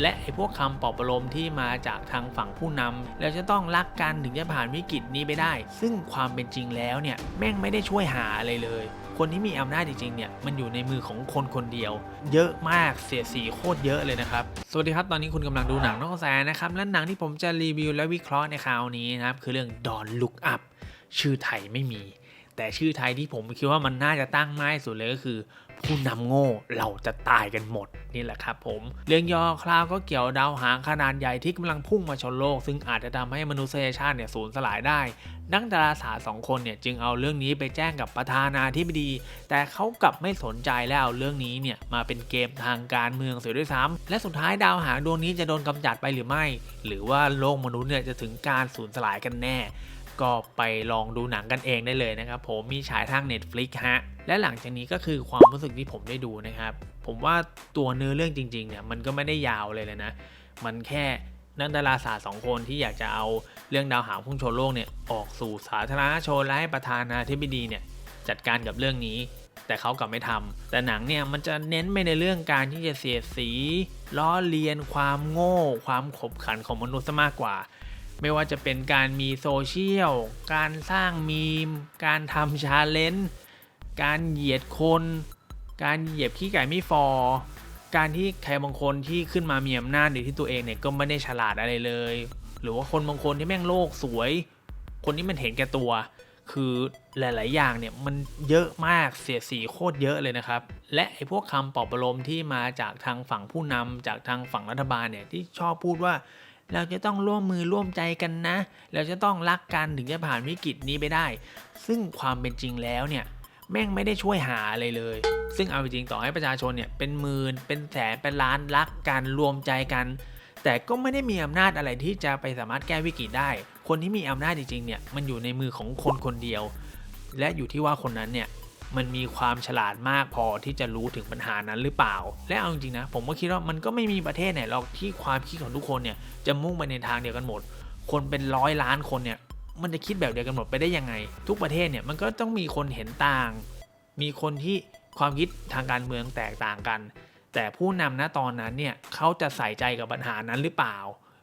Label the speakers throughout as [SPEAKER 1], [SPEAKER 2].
[SPEAKER 1] และไอ้พวกคำปลอบประโลมที่มาจากทางฝั่งผู้นำแล้วจะต้องรักกันถึงจะผ่านวิกฤตนี้ไปได้ ซึ่งความเป็นจริงแล้วเนี่ยแม่งไม่ได้ช่วยหาอะไรเลย คนที่มีอำนาจจริงๆเนี่ยมันอยู่ในมือของคนคนเดียว เยอะมากเสียสีโคตรเยอะเลยนะครับ สวัสดีครับตอนนี้คุณกำลังดูหนังนอกแสนะครับและหนังที่ผมจะรีวิวและวิเคราะห์ในคราวนี้นะครับคือเรื่อง Don't Look Up ชื่อไทยไม่มี แต่ชื่อไทยที่ผมคิดว่ามันน่าจะตั้งง่ายสุดเลยก็คือ ผู้นำโง่เราจะตายกันหมดนี่แหละครับผมเรื่องย่อคราวก็เกี่ยวดาวหางขนาดใหญ่ที่กำลังพุ่งมาชนโลก ซึ่งอาจจะทำให้มนุษยชาติเนี่ยสูญสลายได้ นักดาราศาสตร์สองคนเนี่ยจึงเอาเรื่องนี้ไปแจ้งกับประธานาธิบดี แต่เขากลับไม่สนใจแล้วเอาเรื่องนี้เนี่ยมาเป็นเกมทางการเมืองเสียด้วยซ้ำและสุดท้ายดาวหางดวงนี้จะโดนกำจัดไปหรือไม่ หรือว่าโลกมนุษย์เนี่ยจะถึงการสูญสลายกันแน่ ก็ไปลองดูหนังกันเองได้เลยนะครับ ผมมีฉายทาง Netflix ฮะ และหลังจากนี้ก็คือความรู้สึกที่ผมได้ดูนะครับ ผมว่าตัวเนื้อเรื่องจริงๆเนี่ยมันก็ไม่ได้ยาวเลยเลยนะ มันแค่นักดาราศาสตร์สองคนที่อยากจะเอาเรื่องดาวหางพุ่งชนโลกเนี่ยออกสู่สาธารณชนและให้ประธานาธิบดีเนี่ยจัดการกับเรื่องนี้ แต่เขากลับไม่ทำแต่หนังเนี่ยมันจะเน้นไปในเรื่องการที่จะเสียสีล้อเลียนความโง่ ความขบขันของมนุษย์ซะมากกว่า ไม่ว่าจะเป็นการมีโซเชียล การสร้างมีม การทำชาเลนจ์ การเหยียดคน การเหยียบขี้ไก่ไม่ฟอ การที่ใครบางคนที่ขึ้นมามีอำนาจโดยที่ตัวเองเนี่ยก็ไม่ได้ฉลาดอะไรเลย หรือว่าคนบางคนที่แม่งโลกสวย คนที่มันเห็นแก่ตัว คือหลาย ๆ อย่างเนี่ยมันเยอะมากเสียสีโคตรเยอะเลยนะครับ และไอ้พวกคำปลอบประโลมที่มาจากทางฝั่งผู้นำจากทางฝั่งรัฐบาลเนี่ยที่ชอบพูดว่า เราจะต้องร่วมมือร่วมใจกันนะ เราจะต้องรักกันถึงจะผ่านวิกฤตนี้ไปได้ ซึ่งความเป็นจริงแล้วเนี่ยแม่งไม่ได้ช่วยหาอะไรเลย ซึ่งเอาจริงต่อให้ประชาชนเนี่ยเป็นหมื่นเป็นแสนเป็นล้านรักกันรวมใจกัน แต่ก็ไม่ได้มีอำนาจอะไรที่จะไปสามารถแก้วิกฤตได้ คนที่มีอำนาจจริงๆเนี่ยมันอยู่ในมือของคนคนเดียว และอยู่ที่ว่าคนนั้นเนี่ย มันมีความฉลาดมากพอที่จะรู้ถึงปัญหานั้นหรือเปล่า และเอาจริงๆนะผมก็คิดว่ามันก็ไม่มีประเทศไหนหรอกที่ความคิดของทุกคนเนี่ยจะมุ่งไปในทางเดียวกันหมด คนเป็นร้อยล้านคนเนี่ยมันจะคิดแบบเดียวกันหมดไปได้ยังไง ทุกประเทศเนี่ยมันก็ต้องมีคนเห็นต่าง มีคนที่ความคิดทางการเมืองแตกต่างกัน แต่ผู้นำณตอนนั้นเนี่ยเขาจะใส่ใจกับปัญหานั้นหรือเปล่า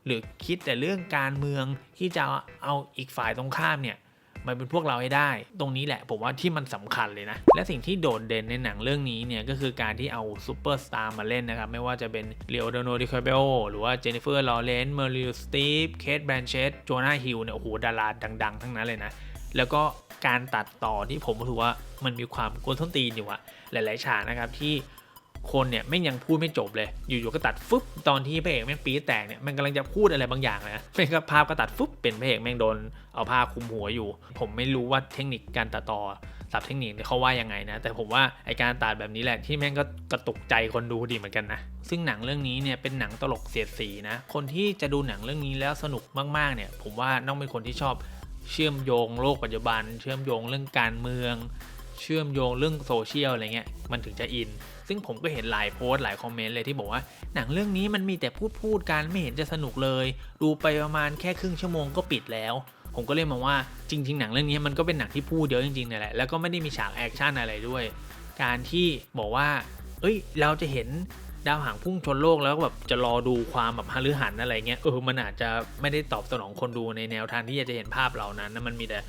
[SPEAKER 1] หรือคิดแต่เรื่องการเมืองที่จะเอาอีกฝ่ายตรงข้ามเนี่ย มันเป็นพวกเราให้ได้ ตรงนี้แหละผมว่าที่มันสำคัญเลยนะ และสิ่งที่โดดเด่นในหนังเรื่องนี้เนี่ยก็คือการที่เอาซูเปอร์สตาร์มาเล่นนะครับ ไม่ว่าจะเป็นเลโอ a r d o ดิคาเบลหรือว่าเจนนิเฟอร์ลอเรนซ์เมอริลสตีฟเคทแบรนเชตโจนาฮิลเนี่ยโอ้โหดาราดัง ๆ ทั้งนั้นเลยนะ แล้วก็การตัดต่อที่ผมรู้ว่ามันมีความกวนส้นตีนอยู่อะหลาย ๆ ฉากนะครับที่ คนเนี่ยไม่งยังพูดไม่จบเลย อยู่ๆก็ตัดฟึบตอนที่พระเอกแม่งปีแตกเนี่ยมันกำลังจะพูดอะไรบางอย่างนะเป็นก็ภาพก็ตัดฟึบเป็นพระเอกแม่งโดนเอาผ้าคลุมหัวอยู่ ผมไม่รู้ว่าเทคนิคการตัดต่อสับเทคนิคเนี่ยเขาว่ายังไงนะ แต่ผมว่าไอการตัดแบบนี้แหละที่แม่งก็กระตุกใจคนดูดีเหมือนกันนะ ซึ่งหนังเรื่องนี้เนี่ยเป็นหนังตลกเสียดสีนะ คนที่จะดูหนังเรื่องนี้แล้วสนุกมากๆเนี่ย ผมว่าต้องเป็นคนที่ชอบเชื่อมโยงโลกปัจจุบัน เชื่อมโยงเรื่องการเมือง เชื่อมโยงเรื่องโซเชียลอะไรเงี้ยมันถึงจะอิน ซึ่งผมก็เห็นหลายโพสต์หลายคอมเมนต์เลยที่บอกว่า หนังเรื่องนี้มันมีแต่พูดพูดกันไม่เห็นจะสนุกเลย ดูไปประมาณแค่ครึ่งชั่วโมงก็ปิดแล้ว ผมก็เลยมองว่าจริง ๆ หนังเรื่องนี้มันก็เป็นหนังที่พูดเยอะจริงๆนั่แหละแล้วก็ไม่ได้มีฉากแอคชั่นอะไรด้วย การที่บอกว่า เอ้ย เราจะเห็นดาวหางพุ่งชนโลกแล้วแบบจะรอดูความแบบฮาลือหันอะไรเงี้ยเออมันอาจจะไม่ได้ตอบสนองคนดูในแนวทางที่อยากจะเห็นภาพเหล่านั้นนะมันมีแต่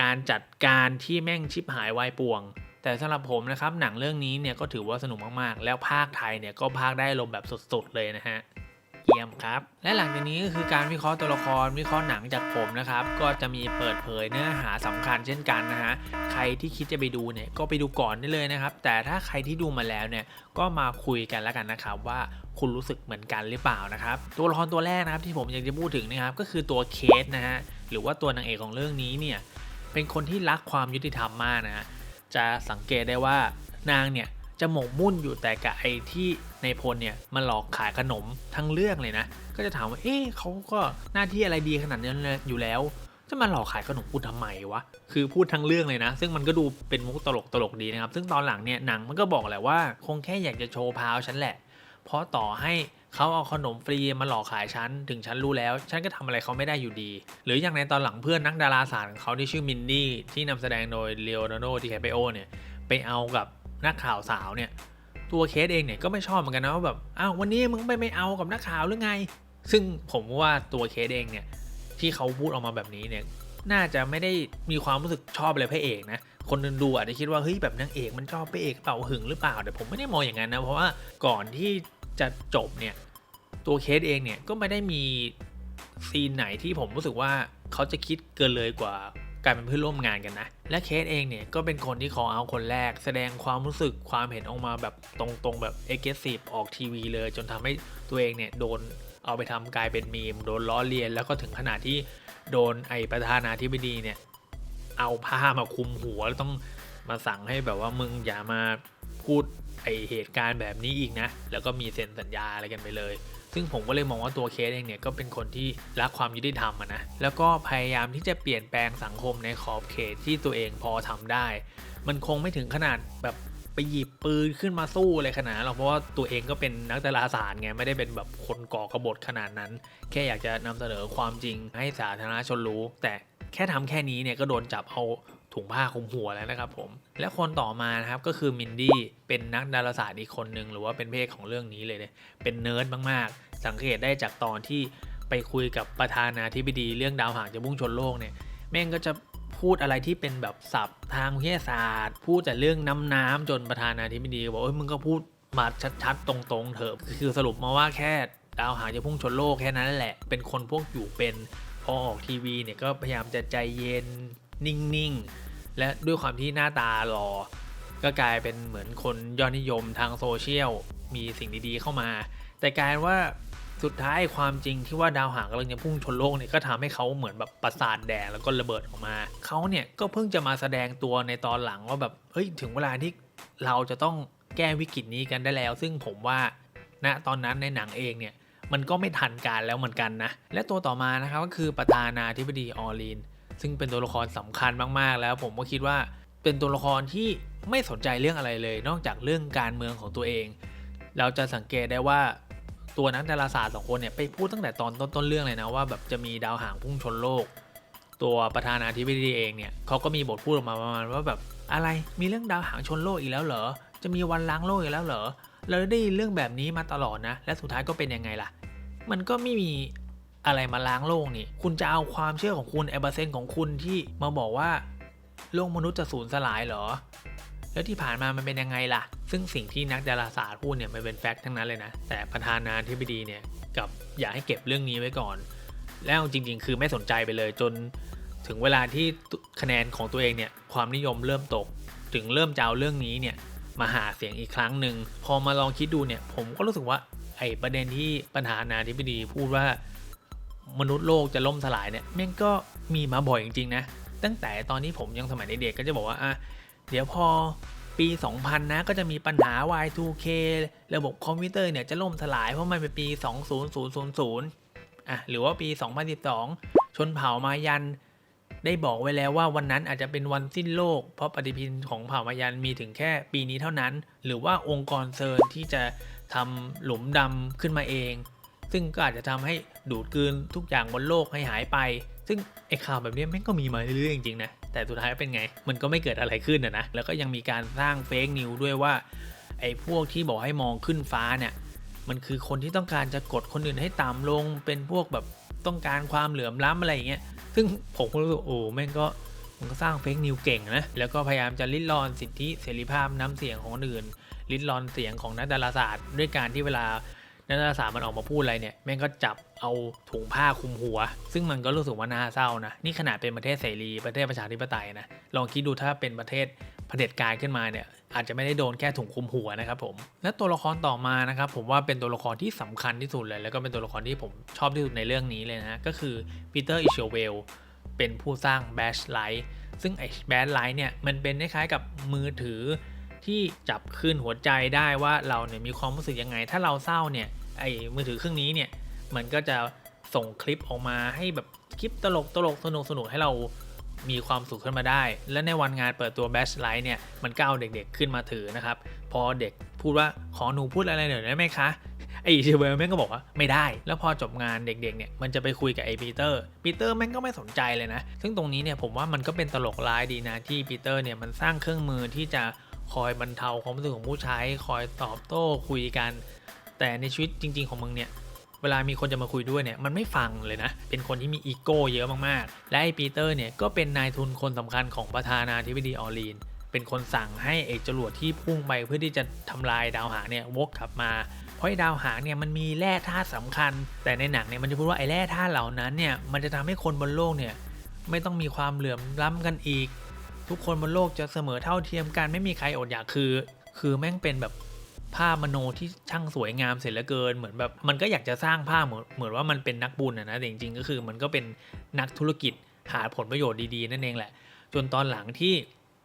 [SPEAKER 1] การจัดการที่แม่งชิบหายวายป่วง แต่สำหรับผมนะครับหนังเรื่องนี้เนี่ยก็ถือว่าสนุกมากๆ แล้วภาคไทยเนี่ยก็ภาคได้ลมแบบสดๆเลยนะฮะเยี่ยมครับ และหลังจากนี้ก็คือการวิเคราะห์ตัวละครวิเคราะห์หนังจากผมนะครับ ก็จะมีเปิดเผยเนื้อหาสำคัญเช่นกันนะฮะใครที่คิดจะไปดูเนี่ยก็ไปดูก่อนได้เลยนะครับ แต่ถ้าใครที่ดูมาแล้วเนี่ยก็มาคุยกันแล้วกันนะครับว่าคุณรู้สึกเหมือนกันหรือเปล่านะครับ ตัวละครตัวแรกนะครับที่ผมอยากจะพูดถึงนะครับก็คือตัวเคสนะฮะหรือว่าตัวนางเอกของเรื่องนี้เนี่ยเป็นคนที่รักความยุติธรรมมากนะฮะ จะสังเกตได้ว่านางเนี่ยจะหมกมุ่นอยู่แต่กับไอ้ที่ในพลเนี่ยมาหลอกขายขนมทั้งเรื่องเลยนะ ก็จะถามว่าเอ๊ะเขาก็หน้าที่อะไรดีขนาดนั้นอยู่แล้ว จะมาหลอกขายขนมกูทำไมวะคือพูดทั้งเรื่องเลยนะ ซึ่งมันก็ดูเป็นมุกตลกตลกดีนะครับ ซึ่งตอนหลังเนี่ยหนังมันก็บอกแหละว่า คงแค่อยากจะโชว์พาวฉันแหละ เพราะต่อให้ เขาเอาขนมฟรีมาหลอกขายฉัน ถึงฉันรู้แล้ว ฉันก็ทำอะไรเขาไม่ได้อยู่ดี หรืออย่างในตอนหลังเพื่อนนักดาราศาสตร์ของเขาที่ชื่อมินดี้ที่นำแสดงโดยเลโอนาร์โดดิแคปโอเนี่ยไปเอากับนักข่าวสาวเนี่ยตัวเคสเองเนี่ยก็ไม่ชอบเหมือนกันนะว่าแบบอ้าววันนี้มึงไม่ไม่เอากับนักข่าวหรือไง ซึ่งผมว่าตัวเคสเองเนี่ยที่เขาพูดออกมาแบบนี้เนี่ยน่าจะไม่ได้มีความรู้สึกชอบเลยพระเอกนะ คนดูอาจจะคิดว่าเฮ้ยแบบนางเอกมันชอบพระเอกเป่าหึงหรือเปล่า แต่ผมไม่ได้มองอย่างนั้นนะ เพราะว่าก่อนที่ จะจบเนี่ย ตัวเคสเองเนี่ยก็ไม่ได้มีซีนไหนที่ผมรู้สึกว่าเขาจะคิดเกินเลยกว่าการเป็นเพื่อนร่วมงานกันนะ และเคสเองเนี่ยก็เป็นคนที่ขอเอาคนแรก แสดงความรู้สึกความเห็นออกมาแบบตรงๆแบบเอ็กซ์ซีฟออกทีวีเลย จนทำให้ตัวเองเนี่ยโดนเอาไปทำกลายเป็นมีม โดนล้อเลียน แล้วก็ถึงขนาดที่โดนไอประธานาธิบดีเนี่ยเอาผ้ามาคุมหัวแล้วต้องมาสั่งให้แบบว่ามึงอย่ามา พูดไอเหตุการณ์แบบนี้อีกนะ แล้วก็มีเซ็นสัญญาอะไรกันไปเลย ซึ่งผมก็เลยมองว่าตัวเคสเองเนี่ยก็เป็นคนที่รักความยุติธรรมนะ แล้วก็พยายามที่จะเปลี่ยนแปลงสังคมในขอบเขตที่ตัวเองพอทำได้ มันคงไม่ถึงขนาดแบบไปหยิบปืนขึ้นมาสู้อะไรขนาดหรอกเพราะว่าตัวเองก็เป็นนักดาราศาสตร์ไงไม่ได้เป็นแบบคนก่อกบฏขนาดนั้น แค่อยากจะนำเสนอความจริงให้สาธารณชนรู้ แต่แค่ทำแค่นี้เนี่ยก็โดนจับเอา ถุงผ้าคลุมหัวแล้วนะครับผม และคนต่อมานะครับก็คือมินดี้เป็นนักดาราศาสตร์อีกคนหนึ่งหรือว่าเป็นเพศของเรื่องนี้เลยเนี่ยเป็นเนิร์ดมากๆ สังเกตได้จากตอนที่ไปคุยกับประธานาธิบดีเรื่องดาวหางจะมุ่งชนโลกเนี่ยแม่งก็จะพูดอะไรที่เป็นแบบศัพท์ทางวิทยาศาสตร์ พูดแต่เรื่องน้ำน้ำจนประธานาธิบดีบอกเอ้ยมึงก็พูดมาชัดๆ ตรงๆเถอะคือสรุปมาว่าแค่ดาวหางจะพุ่งชนโลกแค่นั้นแหละ เป็นคนพวกอยู่เป็นพอออกทีวีเนี่ยก็พยายามจะใจเย็น นิ่งๆ และด้วยความที่หน้าตาหล่อก็กลายเป็นเหมือนคนยอดนิยมทางโซเชียลมีสิ่งดีๆเข้ามา แต่กลายว่าสุดท้ายความจริงที่ว่าดาวหางกำลังจะพุ่งชนโลกเนี่ยก็ทำให้เขาเหมือนแบบประสาทแดงแล้วก็ระเบิดออกมา เขาเนี่ยก็เพิ่งจะมาแสดงตัวในตอนหลังว่าแบบเฮ้ยถึงเวลาที่เราจะต้องแก้วิกฤตนี้กันได้แล้ว ซึ่งผมว่าณตอนนั้นในหนังเองเนี่ยมันก็ไม่ทันการแล้วเหมือนกันนะ และตัวต่อมานะครับก็คือประธานาธิบดีออลีน ซึ่งเป็นตัวละครสำคัญมากๆ แล้วผมก็คิดว่าเป็นตัวละครที่ไม่สนใจเรื่องอะไรเลย นอกจากเรื่องการเมืองของตัวเอง เราจะสังเกตได้ว่าตัวนักดาราศาสตร์สองคนเนี่ยไปพูดตั้งแต่ตอนต้นๆเรื่องเลยนะว่าแบบจะมีดาวหางพุ่งชนโลก ตัวประธานาธิบดีเองเนี่ยเขาก็มีบทพูดออกมาประมาณว่าแบบอะไรมีเรื่องดาวหางชนโลกอีกแล้วเหรอจะมีวันล้างโลกอีกแล้วเหรอเราได้ยินเรื่องแบบนี้มาตลอดนะ และสุดท้ายก็เป็นยังไงล่ะ มันก็ไม่มี อะไรมาล้างโลกนี่ คุณจะเอาความเชื่อของคุณไอเปอร์เซ็นต์ของคุณที่มาบอกว่าโลกมนุษย์จะสูญสลายเหรอ แล้วที่ผ่านมามันเป็นยังไงล่ะ ซึ่งสิ่งที่นักดาราศาสตร์พูดเนี่ยมันเป็นแฟกต์ทั้งนั้นเลยนะ แต่ประธานาธิบดีเนี่ยกับอยากให้เก็บเรื่องนี้ไว้ก่อน แล้วจริง ๆ คือไม่สนใจไปเลยจน ถึงเวลาที่คะแนนของตัวเองเนี่ยความนิยมเริ่มตก ถึงเริ่มจะเอาเรื่องนี้เนี่ยมาหาเสียงอีกครั้งหนึ่งพอมาลองคิดดูเนี่ยผมก็รู้สึกว่าไอ้ประเด็นที่ประธานาธิบดีพูดว่า มนุษย์โลกจะล่มสลายเนี่ยแม่งก็มีมาบ่อยจริงๆนะ ตั้งแต่ตอนนี้ผมยังสมัยเด็กๆก็จะบอกว่าอะเดี๋ยวพอปี 2000 นะ ก็จะมีปัญหา Y2K ระบบคอมพิวเตอร์เนี่ยจะล่มสลายเพราะมันเป็นปี 20000อะหรือว่าปี 2012 ชนเผ่ามายัน ได้บอกไว้แล้วว่าวันนั้นอาจจะเป็นวันสิ้นโลก เพราะปฏิทินของเผ่ามายันมีถึงแค่ปีนี้เท่านั้น หรือว่าองค์กรเซิร์นที่จะทำหลุมดำขึ้นมาเอง ซึ่งก็อาจจะทำให้ ดูดกลืนทุกอย่างบนโลกให้หายไป ซึ่งไอ้ข่าวแบบนี้แม่งก็มีมาเรื่อยๆจริงๆนะแต่สุดท้ายเป็นไง มันก็ไม่เกิดอะไรขึ้นนะนะแล้วก็ยังมีการสร้างเฟกนิวด้วยว่าไอ้พวกที่บอกให้มองขึ้นฟ้าเนี่ยมันคือคนที่ต้องการจะกดคนอื่นให้ต่ำลงเป็นพวกแบบต้องการความเหลื่อมล้ำอะไรอย่างเงี้ยซึ่งผมก็รู้สึกโอ้แม่งก็มันก็สร้างเฟกนิวเก่งนะ แล้วก็พยายามจะลิดรอนสิทธิเสรีภาพน้ำเสียงของคนอื่นลิดรอนเสียงของนักดาราศาสตร์ ด้วยการที่เวลา นักดาราามันออกมาพูดอะไรเนี่ยแม่งก็จับเอาถุงผ้าคลุมหัว ซึ่งมันก็รู้สึกว่าน่าเศร้านะ นี่ขนาดเป็นประเทศเสรีประเทศประชาธิปไตยนะ ลองคิดดูถ้าเป็นประเทศเผด็จการขึ้นมาเนี่ยอาจจะไม่ได้โดนแค่ถุงคลุมหัวนะครับผม และตัวละครต่อมานะครับผมว่าเป็นตัวละครที่สำคัญที่สุดเลย แล้วก็เป็นตัวละครที่ผมชอบที่สุดในเรื่องนี้เลยนะก็คือปีเตอร์อิชเวลเป็นผู้สร้างแบชไลท์ซึ่งไอ้แบชไลท์เนี่ยมันเป็นคล้ายๆกับมือถือที่จับขึ้นหัวใจได้ว่าเราเนี่ยมีความรู้สึกยังไง ถ้าเราเศร้าเนี่ย ไอ้มือถือเครื่องนี้เนี่ย มันก็จะส่งคลิปออกมาให้แบบคลิปตลกตลกสนุกสนุกให้เรามีความสุขขึ้นมาได้ และในวันงานเปิดตัว Bash Light เนี่ย มันก็เอาเด็กๆขึ้นมาถือนะครับ พอเด็กพูดว่าขอหนูพูดอะไรหน่อยได้ไหมคะ ไอเชเวลแม่งก็บอกว่าไม่ได้ แล้วพอจบงานเด็กๆเนี่ย มันจะไปคุยกับไอปีเตอร์ ปีเตอร์แม่งก็ไม่สนใจเลยนะ ซึ่งตรงนี้เนี่ยผมว่ามันก็เป็นตลกร้ายดีนะที่ปีเตอร์เนี่ยมันสร้างเครื่องมือที่จะคอยบรรเทาความรู้สึกของผู้ใช้ คอยตอบโต้คุยกัน แต่ในชีวิตจริง ๆ ของมึงเนี่ยเวลามีคนจะมาคุยด้วยเนี่ยมันไม่ฟังเลยนะ เป็นคนที่มีอีโก้เยอะมากๆ และไอ้ปีเตอร์เนี่ยก็เป็นนายทุนคนสำคัญของประธานาธิบดีออลีน เป็นคนสั่งให้เอกจรวดที่พุ่งไปเพื่อที่จะทำลายดาวหางเนี่ยวกกลับมา เพราะดาวหางเนี่ยมันมีแร่ธาตุสำคัญ แต่ในหนังเนี่ยมันจะพูดว่าไอ้แร่ธาตุเหล่านั้นเนี่ยมันจะทำให้คนบนโลกเนี่ยไม่ต้องมีความเหลื่อมล้ำกันอีก ทุกคนบนโลกจะเสมอเท่าเทียมกันไม่มีใครอดอยากคือ คือแม่งเป็นแบบ ภาพมโนที่ช่างสวยงามเสร็จแล้วเกิน เหมือนแบบมันก็อยากจะสร้างภาพเหมือนเหมือนว่ามันเป็นนักบุญอะนะแต่จริงๆ ก็คือมันก็เป็นนักธุรกิจหาผลประโยชน์ดีๆ นั่นเองแหละ จนตอนหลังที่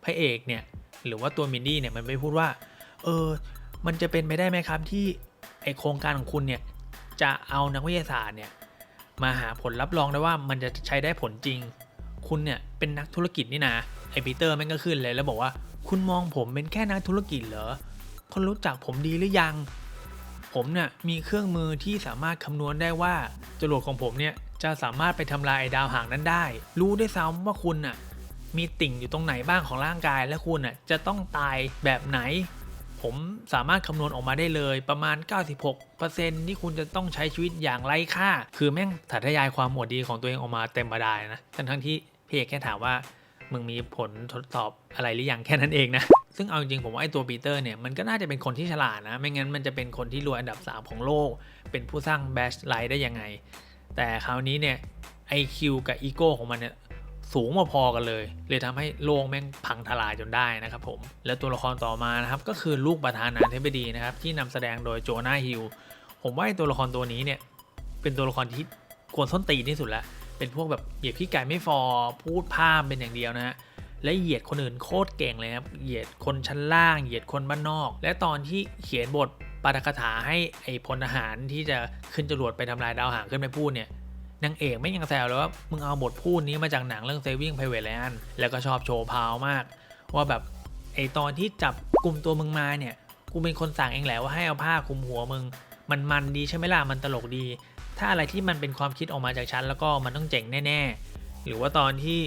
[SPEAKER 1] พระเอกเนี่ยหรือว่าตัวมินดี้เนี่ยมันไปพูดว่า เออ มันจะเป็นไปได้ไหมครับที่ไอโครงการของคุณเนี่ยจะเอานักวิทยาศาสตร์เนี่ยมาหาผลรับรองได้ว่ามันจะใช้ได้ผลจริง คุณเนี่ยเป็นนักธุรกิจนี่นะไอปีเตอร์แม่งก็ขึ้นเลยแล้วบอกว่า คุณมองผมเป็นแค่นักธุรกิจเหรอ คุณรู้จักผมดีหรือยัง ผมเนี่ยมีเครื่องมือที่สามารถคำนวณได้ว่าจรวดของผมเนี่ยจะสามารถไปทำลายไอ้ดาวหางนั้นได้ รู้ได้ซ้ำว่าคุณน่ะมีติ่งอยู่ตรงไหนบ้างของร่างกาย และคุณน่ะจะต้องตายแบบไหน ผมสามารถคำนวณออกมาได้เลยประมาณ 96%ที่คุณจะต้องใช้ชีวิตอย่างไร้ค่า คือแม่งถัทยายความหมดดีของตัวเองออกมาเต็มบาดายนะทั้งทั้งที่พี่เอกแค่ถามว่ามึงมีผลทดสอบอะไรหรือยังแค่นั้นเองนะ ซึ่งเอาจริงๆผมว่าไอ้ตัวปีเตอร์เนี่ยมันก็น่าจะเป็นคนที่ฉลาดนะ ไม่งั้นมันจะเป็นคนที่รวยอันดับ 3 ของโลก เป็นผู้สร้างแบชไลท์ได้ยังไง แต่คราวนี้เนี่ยไอคิวกับอีโก้ของมันเนี่ยสูงมาพอกันเลย เลยทำให้โลกแม่งพังทลายจนได้นะครับผม แล้วตัวละครต่อมานะครับก็คือลูกประธานาธิบดีนะครับที่นำแสดงโดยโจนาฮิลผมว่าไอ้ตัวละครตัวนี้เนี่ยเป็นตัวละครที่กวนส้นตีนที่สุดละเป็นพวกแบบเหยียดขี้ไก่ไม่ฟอพูดพร่ามเป็นอย่างเดียวนะฮะ และเหยียดคนอื่นโคตรเก่งเลยครับ เหยียดคนชั้นล่าง เหยียดคนบ้านนอก และตอนที่เขียนบทปาฐกถาให้ไอ้พลทหารที่จะขึ้นจรวดไปทำลายดาวหางขึ้นไปพูดเนี่ยนางเอกไม่ยังแซวเลยว่ามึงเอาบทพูดนี้มาจากหนังเรื่อง Saving Private Ryan แล้วก็ชอบโชว์พาวมาก ว่าแบบไอ้ตอนที่จับกลุ่มตัวมึงมาเนี่ย กูเป็นคนสั่งเองแหละว่าให้เอาผ้าคลุมหัวมึง มันมันดีใช่ไหมล่ะ มันตลกดี ถ้าอะไรที่มันเป็นความคิดออกมาจากฉันแล้วก็มันต้องเจ๋งแน่ ๆ หรือว่าตอนที่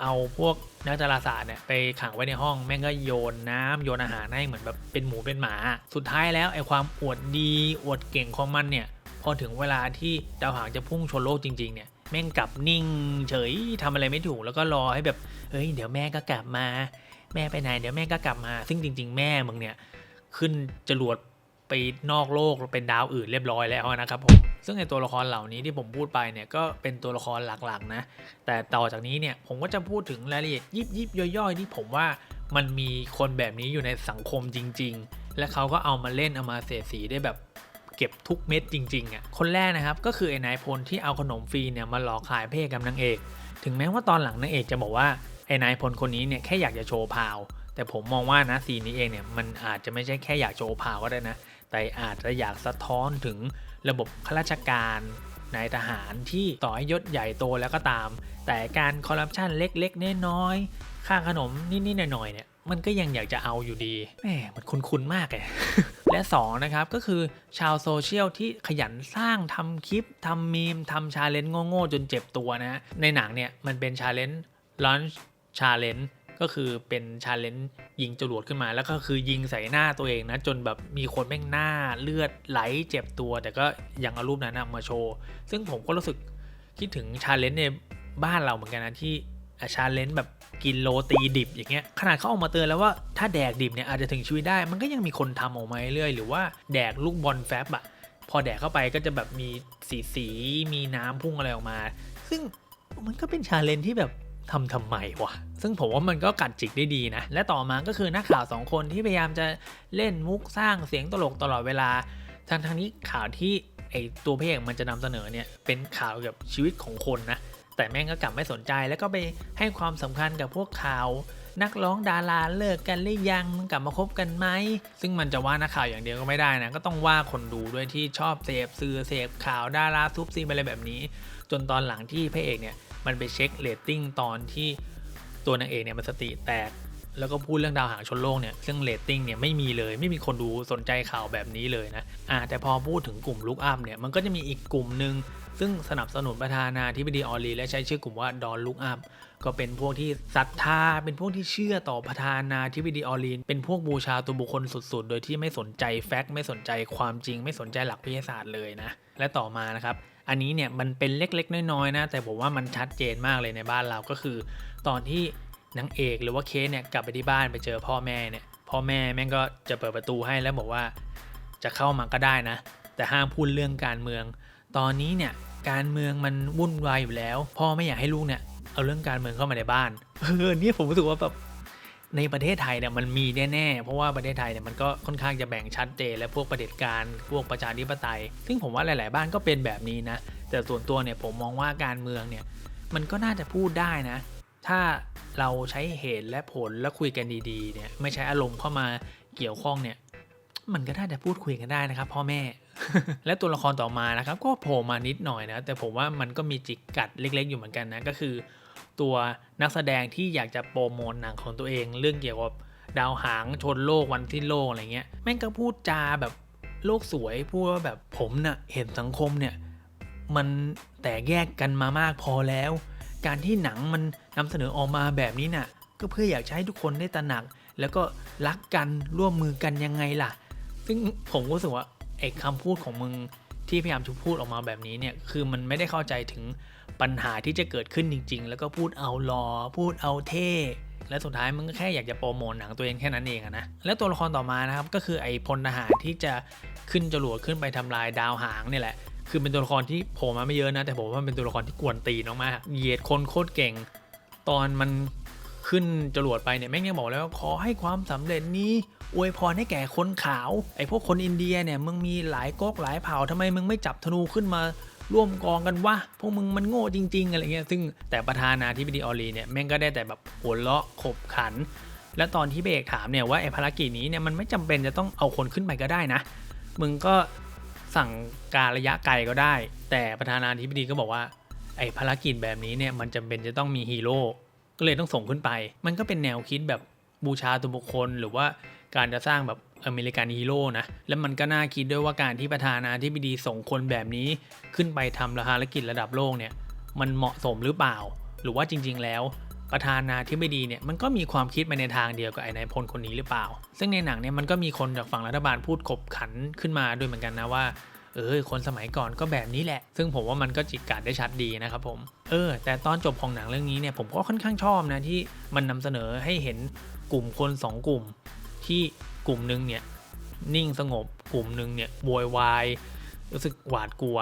[SPEAKER 1] เอาพวกนักดาราศาสตร์เนี่ยไปขังไว้ในห้องแม่งก็โยนน้ำโยนอาหารให้เหมือนแบบเป็นหมูเป็นหมา สุดท้ายแล้วไอ้ความอวดดีอวดเก่งของมันเนี่ยพอถึงเวลาที่ดาวหางจะพุ่งชนโลกจริงๆเนี่ยแม่งกลับนิ่งเฉยทำอะไรไม่ถูกแล้วก็รอให้แบบเฮ้ยเดี๋ยวแม่ก็กลับมา แม่ไปไหนเดี๋ยวแม่ก็กลับมา ซึ่งจริง ๆ แม่มึงเนี่ยขึ้นจรวด ไปนอกโลกเป็นดาวอื่นเรียบร้อยแล้วนะครับผมซึ่งในตัวละครเหล่านี้ที่ผมพูดไปเนี่ยก็เป็นตัวละครหลักๆนะแต่ต่อจากนี้เนี่ยผมก็จะพูดถึงรายละเอียดยิบยิบย่อยๆ ที่ผมว่ามันมีคนแบบนี้อยู่ในสังคมจริง ๆ และเขาก็เอามาเล่นเอามาเสียดสีได้แบบเก็บทุกเม็ดจริงๆอะคนแรกนะครับก็คือไอ้นายพลที่เอาขนมฟรีเนี่ยมาหลอกขายเพ่กับนางเอก ถึงแม้ว่าตอนหลังนางเอกจะบอกว่าไอ้นายพลคนนี้เนี่ยแค่อยากจะโชว์พาว แต่ผมมองว่านะซีนนี้เองเนี่ยมันอาจจะไม่ใช่แค่อยากโชว์พาวก็ได้นะ แต่อาจจะอยากสะท้อนถึงระบบข้าราชการนายทหารที่ต่อให้ยศใหญ่โตแล้วก็ตาม แต่การคอร์รัปชันเล็กๆน้อยๆค่าขนมนิดๆหน่อยๆเนี่ยมันก็ยังอยากจะเอาอยู่ดีแหมมันคุ้นๆมากเลยและ 2 นะครับ ก็คือชาวโซเชียลที่ขยันสร้างทำคลิปทำมีมทำชาเลนจ์โง่ๆจนเจ็บตัวนะ ในหนังเนี่ย มันเป็นชาเลนจ์ลอนชาเลนจ์ ก็คือเป็นชาเลนจ์ยิงจรวดขึ้นมา แล้วก็คือยิงใส่หน้าตัวเองนะ จนแบบมีคนแม่งหน้าเลือดไหลเจ็บตัว แต่ก็ยังเอารูปนั้นมาโชว์ ซึ่งผมก็รู้สึกคิดถึงชาเลนจ์ในบ้านเราเหมือนกันนะที่ชาเลนจ์แบบกินโรตีดิบอย่างเงี้ยขนาดเขาออกมาเตือนแล้วว่าถ้าแดกดิบเนี่ยอาจจะถึงชีวิตได้ มันก็ยังมีคนทำออกมาเรื่อยหรือว่าแดกลูกบอลแฟบอะพอแดกเข้าไปก็จะแบบมีสีสีมีน้ำพุ่งอะไรออกมา ซึ่งมันก็เป็นชาเลนจ์ที่แบบ ทำทำไมวะ ซึ่งผมว่ามันก็กัดจิกได้ดีนะ และต่อมาก็คือนักข่าวสองคนที่พยายามจะเล่นมุกสร้างเสียงตลกตลอดเวลาทั้งทางๆนี้ข่าวที่ไอตัวเพลงมันจะนำเสนอเนี่ยเป็นข่าวเกี่ยวกับชีวิตของคนนะ แต่แม่งก็กลับไม่สนใจแล้วก็ไปให้ความสำคัญกับพวกข่าว นักร้องดาราเลิกกันหรือยังกลับมาคบกันไหม ซึ่งมันจะว่านักข่าวอย่างเดียวก็ไม่ได้นะ ก็ต้องว่าคนดูด้วยที่ชอบเสพสื่อเสพข่าวดาราซุบซีอะไรแบบนี้ จนตอนหลังที่พระเอกเนี่ย มันไปเช็คเรตติ้งตอนที่ตัวนางเอกเนี่ยมันสติแตก แล้วก็พูดเรื่องดาวหางชนโลกเนี่ยซึ่งเรตติ้งเนี่ยไม่มีเลย ไม่มีคนดูสนใจข่าวแบบนี้เลยนะอ่าแต่พอพูดถึงกลุ่มลุกอัพเนี่ยมันก็จะมีอีกกลุ่มหนึ่งซึ่งสนับสนุนประธานาธิบดีออลีและใช้ชื่อกลุ่มว่าดอนลุกอัพก็เป็นพวกที่ศรัทธา เป็นพวกที่เชื่อต่อประธานาธิบดีออลีน เป็นพวกบูชาตัวบุคคลสุดๆ โดยที่ไม่สนใจแฟกต์ไม่สนใจความจริง ไม่สนใจหลักวิทยาศาสตร์เลยนะ และต่อมานะครับ อันนี้เนี่ยมันเป็นเล็กๆ น้อยๆนะแต่ผมว่ามันชัดเจนมากเลยในบ้านเราก็คือ ตอนที่นางเอกหรือว่าเคสเนี่ยกลับไปที่บ้านไปเจอพ่อแม่เนี่ยพ่อแม่แม่งก็จะเปิดประตูให้แล้วบอกว่าจะเข้ามาก็ได้นะ แต่ห้ามพูดเรื่องการเมือง ตอนนี้เนี่ยการเมืองมันวุ่นวายอยู่แล้ว พ่อไม่อยากให้ลูกเนี่ยเอาเรื่องการเมืองเข้ามาในบ้านเออเนี่ยผมรู้สึกว่าแบบ ในประเทศไทยเนี่ยมันมีแน่ๆ เพราะว่าประเทศไทยเนี่ยมันก็ค่อนข้างจะแบ่งชัดเจนและพวกประเด็จการพวกประชาธิปไตย ซึ่งผมว่าหลาย ๆ บ้านก็เป็นแบบนี้นะ แต่ส่วนตัวเนี่ยผมมองว่าการเมืองเนี่ยมันก็น่าจะพูดได้นะ ถ้าเราใช้เหตุและผลและคุยกันดีๆ เนี่ยไม่ใช้อารมณ์เข้ามาเกี่ยวข้องเนี่ยมันก็น่าจะพูดคุยกันได้นะครับ พ่อแม่ และตัวละครต่อมานะครับ ก็โผล่มานิดหน่อยนะ แต่ผมว่ามันก็มีจิกกัดเล็ก ๆ อยู่เหมือนกันนะ ก็คือ ตัวนักแสดงที่อยากจะโปรโมทหนังของตัวเอง เรื่องเกี่ยวกับดาวหางชนโลกวันที่โลกอะไรเงี้ยแม่งก็พูดจาแบบโลกสวยพูดว่าแบบผมน่ะเห็นสังคมเนี่ยมันแตกแยกกันมามากพอแล้ว การที่หนังมันนำเสนอออกมาแบบนี้น่ะก็เพื่ออยากให้ทุกคนได้ตระหนัก แล้วก็รักกันร่วมมือกันยังไงล่ะ ซึ่งผมก็รู้สึกว่าไอ้คำพูดของมึงที่พยายามจะพูดออกมาแบบนี้เนี่ยคือมันไม่ได้เข้าใจถึง ปัญหาที่จะเกิดขึ้นจริง ๆ แล้วก็พูดเอารอพูดเอาเท่และสุดท้ายมึงก็แค่อยากจะโปรโมทหนังตัวเองแค่นั้นเองนะแล้วตัวละครต่อมานะครับก็คือไอ้พลทหารที่จะขึ้นจรวดขึ้นไปทำลายดาวหางเนี่ยแหละ คือเป็นตัวละครที่โผล่มาไม่เยอะนะ แต่ผมว่ามันเป็นตัวละครที่กวนตีนมากเหยียดคนโคตรเก่ง ตอนมันขึ้นจรวดไปเนี่ยแม่งยังบอกแล้วขอให้ความสำเร็จนี้อวยพรให้แก่คนขาวไอ้พวกคนอินเดียเนี่ยมึงมีหลายก๊กหลายเผ่าทำไมมึงไม่จับธนูขึ้นมา ร่วมกองกันวะพวกมึงมันโง่จริง ๆ อะไรเงี้ยซึ่งแต่ประธานาธิบดีออลีเนี่ยแม่งก็ได้แต่แบบหัวเราะขบขัน และตอนที่เบรกถามเนี่ยว่าไอ้ภารกิจนี้เนี่ยมันไม่จำเป็นจะต้องเอาคนขึ้นไปก็ได้นะ มึงก็สั่งการระยะไกลก็ได้ แต่ประธานาธิบดีก็บอกว่าไอ้ภารกิจแบบนี้เนี่ยมันจำเป็นจะต้องมีฮีโร่ก็เลยต้องส่งขึ้นไป มันก็เป็นแนวคิดแบบบูชาตัวบุคคลหรือว่าการจะสร้างแบบ อเมริกันฮีโร่นะ แล้วมันก็น่าคิดด้วยว่าการที่ประธานาธิบดีส่งคนแบบนี้ ขึ้นไปทำภารกิจระดับโลกเนี่ย มันเหมาะสมหรือเปล่า หรือว่าจริง ๆ แล้ว ประธานาธิบดีเนี่ยมันก็มีความคิดไปในทางเดียวกับไอ้นายพลคนนี้หรือเปล่า ซึ่งในหนังเนี่ยมันก็มีคนจากฝั่งรัฐบาลพูดขบขันขึ้นมาด้วยเหมือนกันนะว่าเออคนสมัยก่อนก็แบบนี้แหละ ซึ่งผมว่ามันก็จิกกัดได้ชัดดีนะครับผม เออ แต่ตอนจบของหนังเรื่องนี้เนี่ยผมก็ค่อนข้างชอบนะที่มันนำเสนอให้เห็นกลุ่มคนสองกลุ่ม ที่ ลุ่มหนึ่งเนี่ยนิ่งสงบกลุ่มหนึ่งเนี่ยโวยวายรู้สึกหวาดกลัว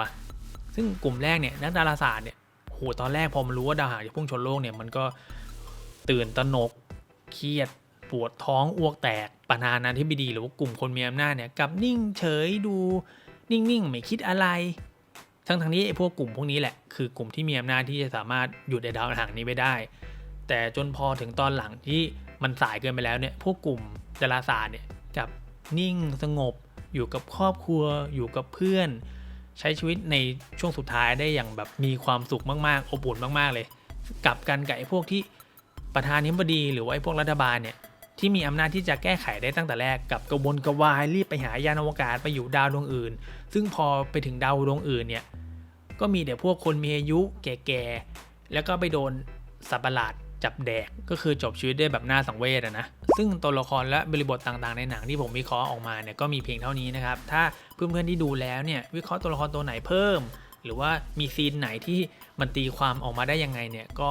[SPEAKER 1] ซึ่งกลุ่มแรกเนี่ยนักดาราศาสตร์เนี่ยโหตอนแรกพอมันรู้ว่าดาวหางจะพุ่งชนโลกเนี่ยมันก็ตื่นตระหนกเครียดปวดท้องอ้วกแตกประธานาธิบดีหรือว่ากลุ่มคนมีอำนาจเนี่ยกับนิ่งเฉยดูนิ่งๆไม่คิดอะไร ทั้งทางนี้ไอ้พวกกลุ่มพวกนี้แหละคือกลุ่มที่มีอำนาจที่จะสามารถหยุดไอ้ดาวหางนี้ไปได้ แต่จนพอถึงตอนหลังที่มันสายเกินไปแล้วเนี่ยพวกกลุ่มดาราศาสตร์เนี่ย กับนิ่งสงบ อยู่กับครอบครัว อยู่กับเพื่อน ใช้ชีวิตในช่วงสุดท้ายได้อย่างแบบมีความสุขมากๆอบอุ่นมากๆเลย กลับกันกับไอ้พวกที่ประธานาธิบดีหรือว่าไอ้พวกรัฐบาลเนี่ยที่มีอำนาจที่จะแก้ไขได้ตั้งแต่แรกกับกระวนกระวายรีบไปหายานอวกาศไปอยู่ดาวดวงอื่น ซึ่งพอไปถึงดาวดวงอื่นเนี่ยก็มีแต่พวกคนมีอายุแก่ๆแล้วก็ไปโดนสัตว์ประหลาด จับแดกก็คือจบชีวิตได้แบบน่าสังเวชอะนะ ซึ่งตัวละครและบริบทต่างๆ ในหนังที่ผมวิเคราะห์ออกมาเนี่ยก็มีเพียงเท่านี้นะครับ ถ้าเพื่อนๆที่ดูแล้วเนี่ยวิเคราะห์ตัวละครตัวไหนเพิ่ม หรือว่ามีซีนไหนที่มันตีความออกมาได้ยังไงเนี่ยก็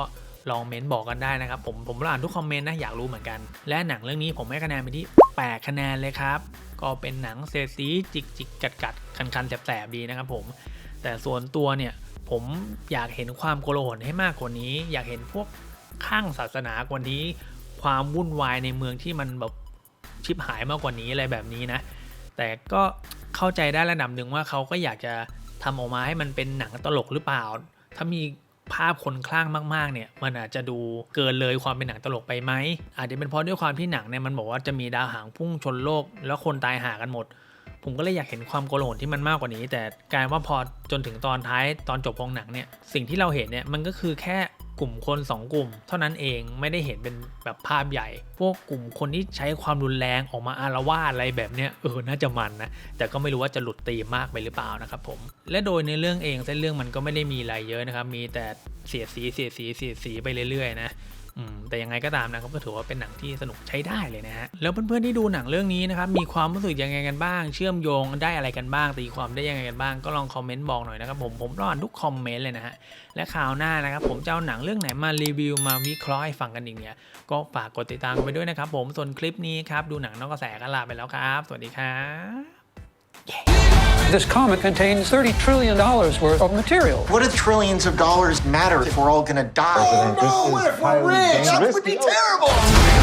[SPEAKER 1] ลองเม้นบอกกันได้นะครับผมผมอ่านทุกคอมเมนต์นะอยากรู้เหมือนกัน และหนังเรื่องนี้ผมให้คะแนนไปที่8คะแนนเลยครับ ก็เป็นหนังเซซีจิกจิกกัดกัดคันคันแสบๆดีนะครับผม แต่ส่วนตัวเนี่ยผมอยากเห็นความโกลาหลให้มากกว่านี้ อยากเห็นพวก ข้างศาสนากว่านี้ ความวุ่นวายในเมืองที่มันแบบชิบหายมากกว่านี้อะไรแบบนี้นะ แต่ก็เข้าใจได้ระดับหนึ่งว่าเขาก็อยากจะทำออกมาให้มันเป็นหนังตลกหรือเปล่า ถ้ามีภาพคนคลั่งมากๆ เนี่ย มันอาจจะดูเกินเลยความเป็นหนังตลกไปไหม อาจจะเป็นเพราะด้วยความที่หนังเนี่ยมันบอกว่าจะมีดาวหางพุ่งชนโลก แล้วคนตายหากันหมด ผมก็เลยอยากเห็นความโกลาหลที่มันมากกว่านี้ แต่กลารว่าพอจนถึงตอนท้ายตอนจบของหนังเนี่ย สิ่งที่เราเห็นเนี่ยมันก็คือแค่ กลุ่มคน 2 กลุ่ม เท่านั้นเองไม่ได้เห็นเป็นแบบภาพใหญ่ พวกกลุ่มคนที่ใช้ความรุนแรงออกมาอารวาสอะไรแบบเนี้ยเออน่าจะมันนะ แต่ก็ไม่รู้ว่าจะหลุดตีมากไปหรือเปล่านะครับผม และโดยในเรื่องเองเส้นเรื่องมันก็ไม่ได้มีอะไรเยอะนะครับ มีแต่เสียสีเสียสีเสียสีไปเรื่อยๆนะ แต่ยังไงก็ตามนะครับก็ถือว่าเป็นหนังที่สนุกใช้ได้เลยนะฮะแล้วเพื่อนๆที่ดูหนังเรื่องนี้นะครับมีความรู้สึกยังไงกันบ้าง เชื่อมโยงได้อะไรกันบ้าง ตีความได้ยังไงกันบ้างก็ลองคอมเมนต์บอกหน่อยนะครับผมผมรออ่านทุกคอมเมนต์เลยนะฮะและคราวหน้านะครับผมจะเอาหนังเรื่องไหนมารีวิวมาวิเคราะห์ให้ฟังกันอีกเนี่ยก็ฝากกดติดตามไปด้วยนะครับผมส่วนคลิปนี้ครับดูหนังนอกกระแสกันลาไปแล้วครับ สวัสดีครับ
[SPEAKER 2] This comet contains $30 trillion worth of material.
[SPEAKER 3] What do trillions of dollars matter if we're all gonna die?
[SPEAKER 4] Oh, no, what if we're rich? That would be terrible.